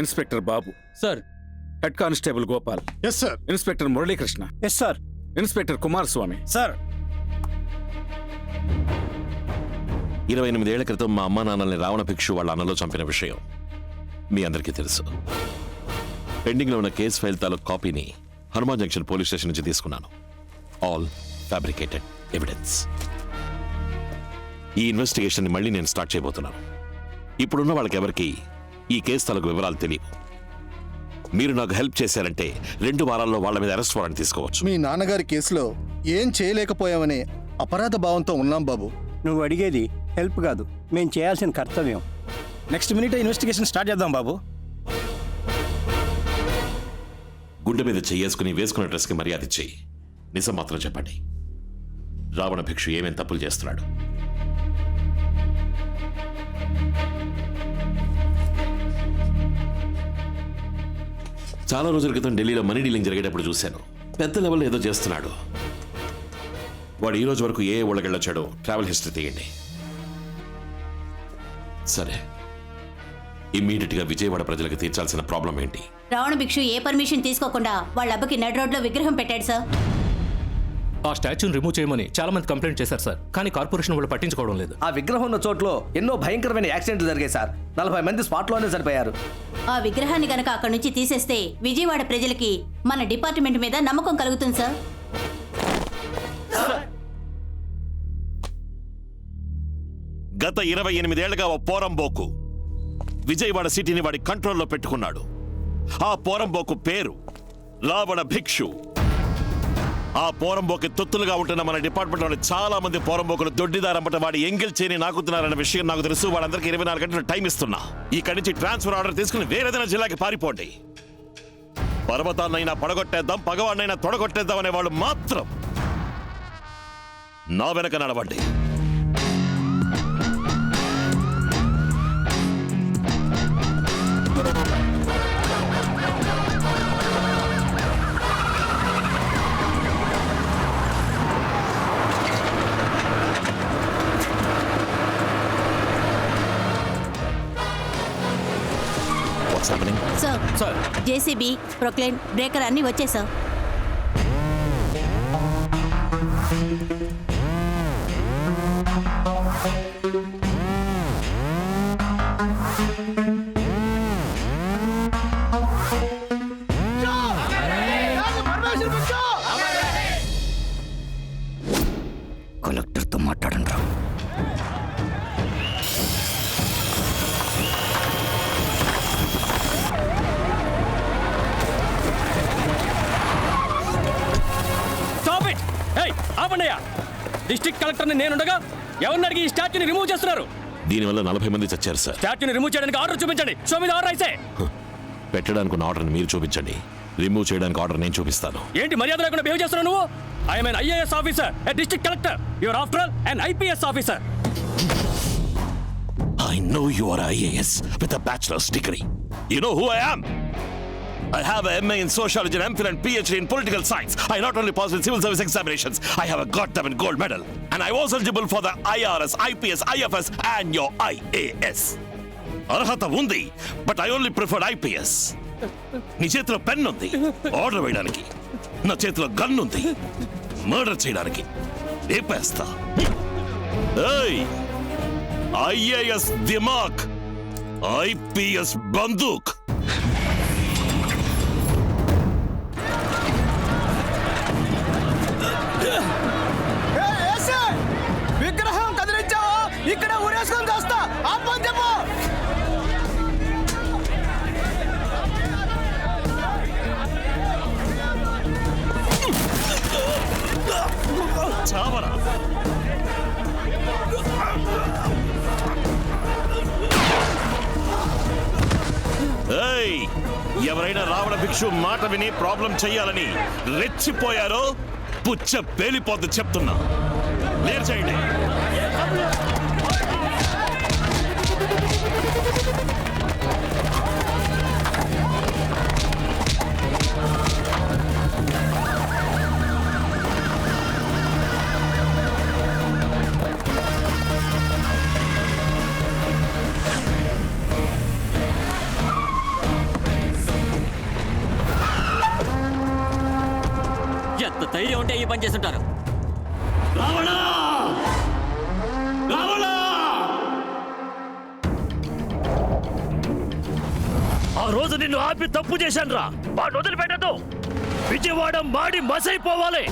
Inspector Babu. Sir. Head constable Gopal. Yes sir inspector Muralikrishna. Yes sir inspector Kumaraswamy. Sir. ఇరవై ఎనిమిదేళ్ళ క్రితం మా అమ్మా నాన్నల్ని రావణ భిక్షు వాళ్ళ అన్నలో చంపిన విషయం మీ అందరికీ తెలుసు. పెండింగ్లో ఉన్న కేసు ఫైల్ తాలూకు కాపీని హనుమాన్ జంక్షన్ పోలీస్ స్టేషన్ నుంచి తీసుకున్నాను. ఆల్ ఫ్యాబ్రికేటెడ్ ఎవిడెన్స్ ఈ ఇన్వెస్టిగేషన్ మళ్ళీ నేను స్టార్ట్ చేయబోతున్నాను. ఇప్పుడున్న వాళ్ళకి ఎవరికి ఈ కేసు తాలూకు వివరాలు తెలియవు. మీరు నాకు హెల్ప్ చేశారంటే రెండు వారాల్లో వాళ్ళ మీద అరెస్ట్ వారెంట్ తీసుకోవచ్చు. మీ నాన్నగారి కేసులో ఏం చేయలేకపోయామనే అపరాధ భావంతో ఉన్నాం బాబు. నువ్వు అడిగేది హెల్ప్ కాదు. మేము చేయాల్సిన కర్తవ్యం. నెక్స్ట్ మినిట్ ఇన్వెస్టిగేషన్ స్టార్ట్ చేద్దాం బాబు. గుండె మీద చెయ్యేసుకుని వేసుకున్న డ్రెస్కి మర్యాద ఇచ్చి నిజం మాత్రం చెప్పండి. రావణ భిక్షు ఏమేం తప్పులు చేస్తున్నాడు? చాలా రోజుల క్రితం ఢిల్లీలో మనీ డీలింగ్ జరిగేటప్పుడు చూశాను. పెద్ద లెవెల్లో ఏదో చేస్తున్నాడు. వాడు ఈ రోజు వరకు ఏ ఏ ఊళ్ళకెళ్ళొచ్చాడో ట్రావెల్ హిస్టరీ తీయండి. సరే. ఇమ్మీడియట్గా విజయవాడ ప్రజలకు తీర్చాల్సిన ప్రాబ్లం ఏంటి? రావణ భిక్షు ఏ పర్మిషన్ తీసుకోకుండా వాళ్ళ అబ్బకి నడి రోడ్లో విగ్రహం పెట్టాడు సార్. ఆ స్టాచ్యూని రిమూవ్ చేయమని చాలా మంది కంప్లైంట్ చేశారు సార్. కానీ కార్పొరేషన్ వాళ్ళు పట్టించుకోవడం లేదు. ఆ విగ్రహం ఉన్న చోట్లో ఎన్నో భయంకరమైన యాక్సిడెంట్లు జరిగాయి సార్. నలభై మంది స్పాట్లోనే చనిపోయారు. ఆ విగ్రహాన్ని గనక అక్కడి నుంచి తీసేస్తే విజయవాడ ప్రజలకి మన డిపార్ట్మెంట్ మీద నమ్మకం కలుగుతుంది సార్. గత ఇరవై ఎనిమిదేళ్ళుగా ఓ పోరంబోకు విజయవాడ సిటీని వాడి కంట్రోల్లో పెట్టుకున్నాడు. ఆ పోరంబోకు పేరు రావణ భిక్షు. ఆ పోరంబోకి తొత్తులుగా ఉంటున్న మన డిపార్ట్మెంట్లోని చాలా మంది పోరంబోకులు దొడ్డిదారమ్మట వాడి ఎంగిల్ చేయని నాకుతున్నారన్న విషయం నాకు తెలుసు. వాళ్ళందరికీ ఇరవై నాలుగు గంటలు టైం ఇస్తున్నా. ఇక్కడి నుంచి ట్రాన్స్ఫర్ ఆర్డర్ తీసుకుని వేరేదైనా జిల్లాకి పారిపోండి. పర్వతాన్నైనా పడగొట్టేద్దాం పగవాడినైనా తొడగొట్టేద్దాం అనే వాళ్ళు మాత్రం నా వెనక నడవండి. Thank you. Sir. Sir. JCB proclain breaker అన్ని వచ్చాయి సార్. కలెక్టర్తో ఆపండియా డిస్ట్రిక్ట్ కలెక్టర్ని నేనుండగా ఎవరిని అడిగి ఈ స్టాచ్యూని రిమూవ్ చేస్తున్నారు? దీనివల్ల నలభై మంది చచ్చారు సార్. స్టాచ్యూని రిమూవ్ చేయడానికి ఆర్డర్ చూపించండి. షో మీద ఆర్డర్ అయితే. పెట్టడానికి ఉన్న ఆర్డర్ని మీరు చూపించండి. రిమూవ్ చేయడానికి ఆర్డర్ నేను చూపిస్తాను. ఏంటి మర్యాద లేకుండా బిహేవ్ చేస్తున్నావు నువ్వు? I'm an IAS officer a district collector your after all and IPS officer I know you are IAS with a bachelor's degree you know who I am I have a MA in sociology and MPhil and PhD in political science. I not only passed with civil service examinations, I have a goddamn gold medal. And I was eligible for the IRS, IPS, IFS and your IAS. అర్హత ఉంది but I only preferred IPS నీ చేతిలో pen ఉంది order వేయడానికి నా చేతిలో gun ఉంది murder చేయడానికి రేపేస్తా ఏయ్ ఐఏఎస్ దిమాక్ ఐపీఎస్ బందూక్ చావరా? ఏయ్ ఎవరైనా రావణ భిక్షు మాట విని ప్రాబ్లం చెయ్యాలని రెచ్చిపోయారో పుచ్చ పేలిపోద్ది చెప్తున్నా. లేరు చేయండి ధైర్యం ఉంటే చేస్తుంటారు ఆ రోజు నిన్ను ఆపి తప్పు చేశాను రా వాడిని వదిలిపెట్టదు విజయవాడ మాడి మసైపోవాలి.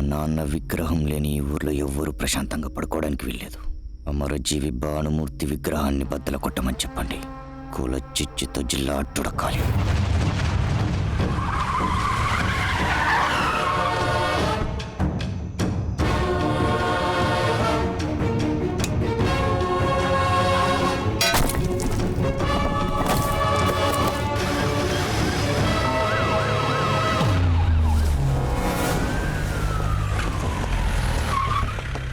నాన్న విగ్రహం లేని ఈ ఊర్లో ఎవ్వరూ ప్రశాంతంగా పడుకోవడానికి వెళ్ళలేదు అమరజీవి భానుమూర్తి విగ్రహాన్ని బద్దల కొట్టమని చెప్పండి. కుల చిచ్చుతో జిల్లా అట్టుడకాలి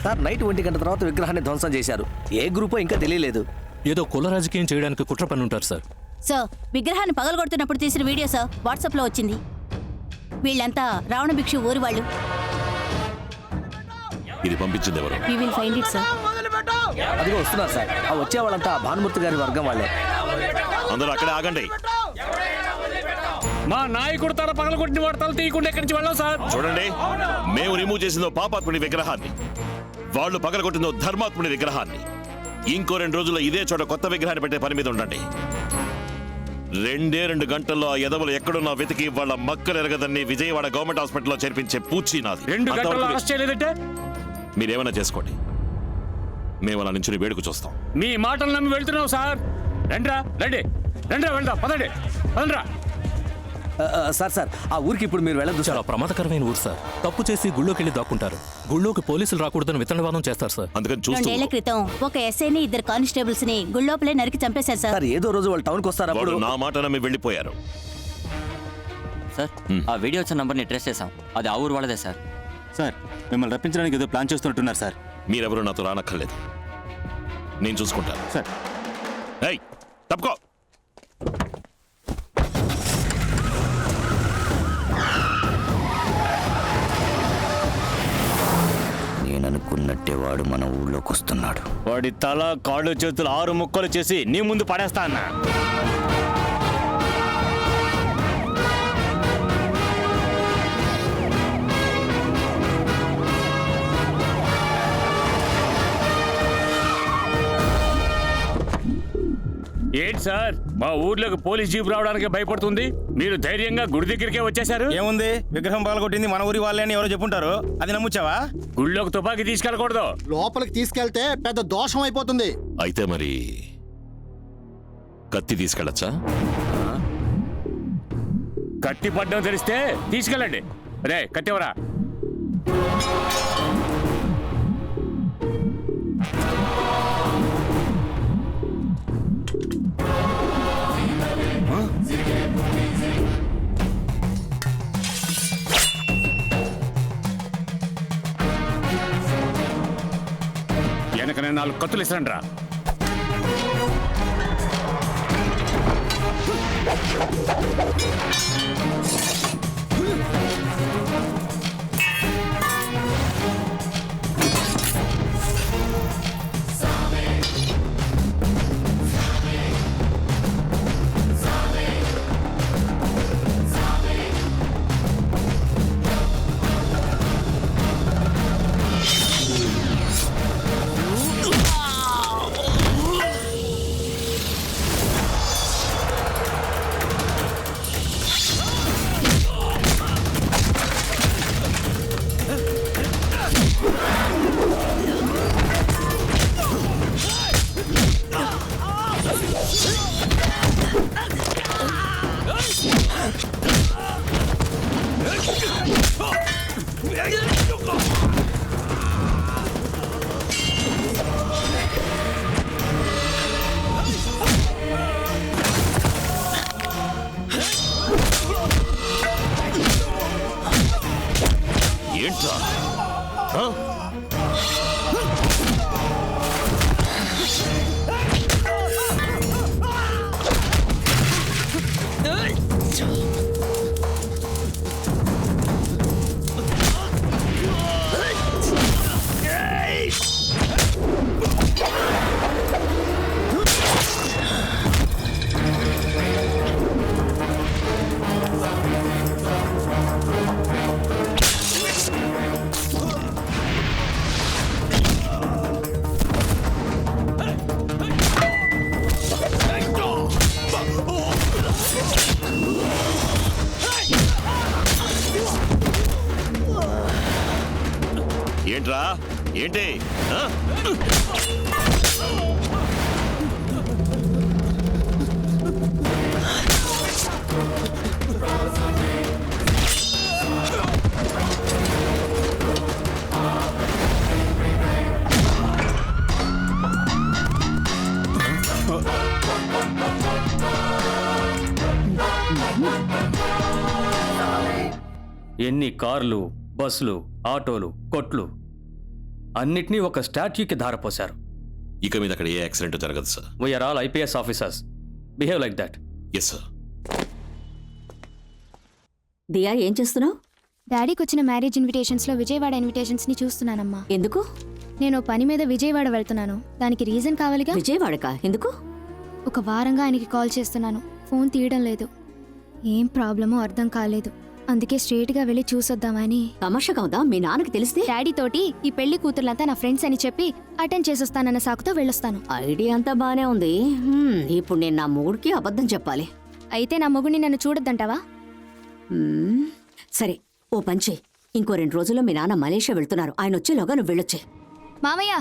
సార్ నైట్ ఒంటి గంట తర్వాత విగ్రహాన్ని ధ్వంసం చేశారు. ఏ గ్రూపో ఇంకా తెలియలేదు. ఏదో కుల రాజకీయం చేయడానికి కుట్ర పని ఉంటారు సార్. సార్ విగ్రహాన్ని పగలగొడుతున్నప్పుడు తీసిన వీడియో సార్ వాట్సాప్లో వచ్చింది. వీళ్ళంతా రావణ భిక్షు ఊరి వాళ్ళు. ఇది పంపించింది ఎవరు? We will find it sir అదిగో వస్తున్నారు సార్. ఆ వచ్చే వాళ్ళంతా భానుమూర్తి గారి వర్గం వాళ్ళే. అందరూ అక్కడే ఆగండి. మా నాయకుడు తల పగలగొట్టిన వాడు తల తీయకుండా ఎక్కడి నుంచి వెళ్ళాం సార్? చూడండి మేము రిమూవ్ చేసిందో పాపాత్ముడి విగ్రహాన్ని. వాళ్ళు పగలగొట్టిందో ధర్మాత్ముడి విగ్రహాన్ని. ఇంకో రెండు రోజుల్లో ఇదే చోట కొత్త విగ్రహాన్ని పెట్టే పని మీద ఉండండి. రెండే రెండు గంటల్లో ఆ ఎదవలు ఎక్కడున్నా వెతికి వాళ్ళ మక్కలు ఎరగదని విజయవాడ గవర్నమెంట్ హాస్పిటల్లో చేర్పించే పూచి నాది. రెండు గంటల్లో అంతవరకు అరెస్ట్ చేయలేదంటే? మీరేమైనా చేసుకోండి. మేము అలా నుంచి వేడుకు చూస్తాం. మీ మాటలు నమ్మి వెళ్తున్నావు సార్. రండిరా రండి. రండిరా వెళ్దాం. పదండి. పదండ్రా. సార్ సార్ ఆ ఊరికి ఇప్పుడు మీరు వెళ్ళదు చాలా ప్రమాదకరమైన ఊరు సార్. తప్పు చేసి గుళ్ళోకి వెళ్ళి దాక్కుంటారు. గుళ్ళోకి పోలీసులు రాకూడదని విత్తనవాదం చేస్తారు సార్. అందుకని చూస్తూ రెండేళ్ళ క్రితం ఒక ఎస్ఐని ఇద్దరు కానిస్టేబుల్స్ని గుళ్ళోపలే నరికి చంపేశారు సార్. సార్ ఏదో రోజు వాళ్ళు టౌన్కి వస్తారు అప్పుడు? వాళ్ళు నా మాట నమ్మి వెళ్ళిపోయారు. సార్ ఆ వీడియో వచ్చిన నంబర్ని ట్రేస్ చేసాం అది ఆ ఊరు వాళ్ళదే సార్. సార్ మిమ్మల్ని రప్పించడానికి ఏదో ప్లాన్ చేస్తున్నట్టున్నారు సార్. మీరెవరూ నాతో రానక్కర్లేదు. నేను చూసుకుంటాను. సార్. ఏయ్ తప్పుకో. అనుకున్నట్టే వాడు మన ఊళ్ళోకి వస్తున్నాడు వాడి తల కాళ్ళు చేతులు ఆరు ముక్కలు చేసి నీ ముందు పడేస్తా అన్నా. ఏంటి సార్? మా ఊర్లోకి పోలీస్ జీప్ రావడానికి భయపడుతుంది? మీరు ధైర్యంగా గుడి దగ్గరికే వచ్చేశారు? ఏముంది? విగ్రహం పగలగొట్టింది మన ఊరి వాళ్ళే అని ఎవరో చెప్పుంటారు. అది నమ్ముచ్చావా? గుళ్ళోకి తుపాకీ తీసుకెళ్ళకూడదు. లోపలికి తీసుకెళ్తే పెద్ద దోషం అయిపోతుంది. అయితే మరి కత్తి తీసుకెళ్ళచ్చా? కత్తి పడ్డం తెలిస్తే తీసుకెళ్ళండి. రే కత్తివరా వెనకనే నేను నాలుగు కత్తులు ఇస్తాను 일단 어? ఎన్ని కార్లు బస్సులు ఆటోలు కొట్లు? అన్నిటినీ ఒక స్టాట్యూకి ధారపోశారు. ఇక మీద అక్కడ ఏ యాక్సిడెంట్ జరగదు sir. We're all IPS officers behave like that yes sir Diya ఏం చేస్తున్నావు? డాడీకి వచ్చిన మ్యారేజ్ ఇన్విటేషన్స్లో విజయవాడ ఇన్విటేషన్స్ని చూస్తున్నానమ్మా. ఎందుకు? నేను పని మీద విజయవాడ వెళ్తున్నాను. దానికి రీజన్ కావాలిగా? విజయవాడకా? ఎందుకు? ఒక వారంగా ఆయనకి కాల్ చేస్తున్నాను. ఫోన్ తీయడం లేదు. ఏం ప్రాబ్లమో అర్థం కాలేదు. అందుకే స్ట్రేట్గా వెళ్ళి చూసొద్దామని. తమాషగా ఉందా? మీ నాన్నకి తెలిస్తే? డాడీ తోటి ఈ పెళ్ళి కూతుర్లంతా నా ఫ్రెండ్స్ అని చెప్పి అటెండ్ చేసొస్తానన్న సాకుతో వెళ్ళొస్తాను. ఐడియా అంతా బానే ఉంది. హ్మ్, ఇప్పుడు నేను నా మూడికి అబద్ధం చెప్పాలి. అయితే నా మొగుడిని నన్ను చూడొద్దంటావా? హ్మ్, సరే ఓ పంచే ఇంకో రెండు రోజుల్లో మీ నాన్న మలేషియా వెళ్తున్నారు. ఆయన వచ్చేలోగా నువ్వు వెళ్ళొచ్చే మామయ్య!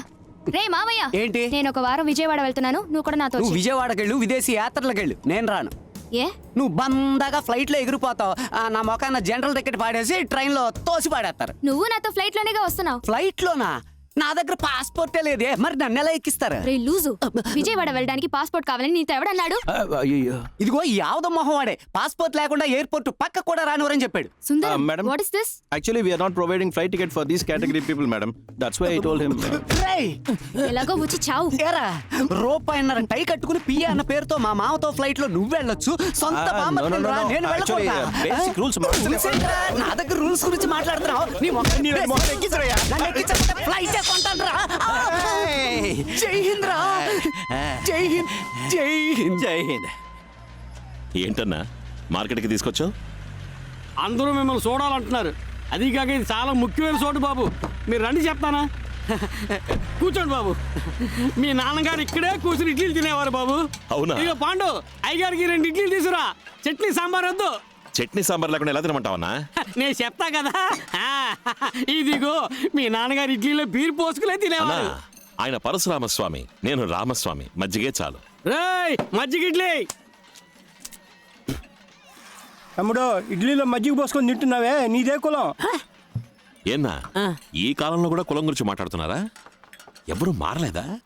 రే మామయ్య! ఏంటి? నేను ఒక వారం విజయవాడ వెళ్తున్నాను. నువ్వు కూడా నాతో నువ్వు వచ్చేయ్. విజయవాడకెళ్ళు విదేశీ యాత్రలకెళ్ళు. నేను రాను. ఏ? నువ్వు బందాగా ఫ్లైట్లో ఎగిరిపోతావు. ఆ, నా మొఖాన జనరల్ టికెట్ పాడేసి ట్రైన్లో తోసి పాడేస్తారు నువ్వు నాతో ఫ్లైట్ లోనేగా వస్తున్నావు? ఫ్లైట్ లోనా నా దగ్గర పాస్పోర్టే లేదే. మరి నన్ను ఎలా ఎక్కిస్తారు? రే లూజు. విజయవాడ వెళ్ళడానికి పాస్పోర్ట్ కావాలని నీతో ఎవడన్నాడు? ఇదిగో యావద మొహం వాడే పాస్పోర్ట్ లేకుండా ఎయిర్పోర్ట్ పక్క కూడా రానివరని చెప్పాడు. Sundaram madam. What is this actually we're not providing flight ticket for these category people madam that's why I told him రేయ్, ఎలాగో వచ్చి చావు. ఏరా రూపాయిన్నర టై కట్టుకుని పియ్య అన్న పేరుతో మా మామతో ఫ్లైట్లో నువ్వు వెళ్ళొచ్చు సొంత no. నేను వెళ్ళకూడదా? Rules ఏంట్రా? నా దగ్గర రూల్స్ గురించి మాట్లాడుతున్నావు. నీ మొక్క నీ మొక్క ఎక్కించరయ్యా. నన్ను ఎక్కించకపోతే ఫ్లైట్ కొంటానురా! జై హింద్ రా! జై హింద్! జై హింద్! జై హింద్! ఏంటన్నా మార్కెట్కి తీసుకొచ్చావు? అందరూ మిమ్మల్ని చూడాలంటున్నారు. అది కాక ఇది చాలా ముఖ్యమైన చోటు బాబు. మీరు రండి చెప్తానా? కూర్చోండి బాబు. మీ నాన్నగారు ఇక్కడే కూర్చుని ఇడ్లీలు తినేవారు బాబు. అవునా? ఇక పాండు అయ్యగారికి రెండు ఇడ్లీలు తీసురా చట్నీ సాంబార్ వద్దు. చట్నీ సాంబార్ లేకుండా ఎలా తినమంటావన్నా? నేను చెప్తా కదా. ఆ, ఇదిగో మీ నాన్నగారు ఇడ్లీలో బీర్ పోసుకునే అన్నా తినేవారు ఆయన పరశురామస్వామి నేను రామస్వామి మజ్జిగే చాలు. రేయ్ మజ్జిగ ఇడ్లీ. తమ్ముడు ఇడ్లీలో మజ్జిగ పోసుకొని తింటున్నావే నీదే కులం. ఏన్నా ఈ కాలంలో కూడా కులం గురించి మాట్లాడుతున్నారా? ఎవరు మారలేదా?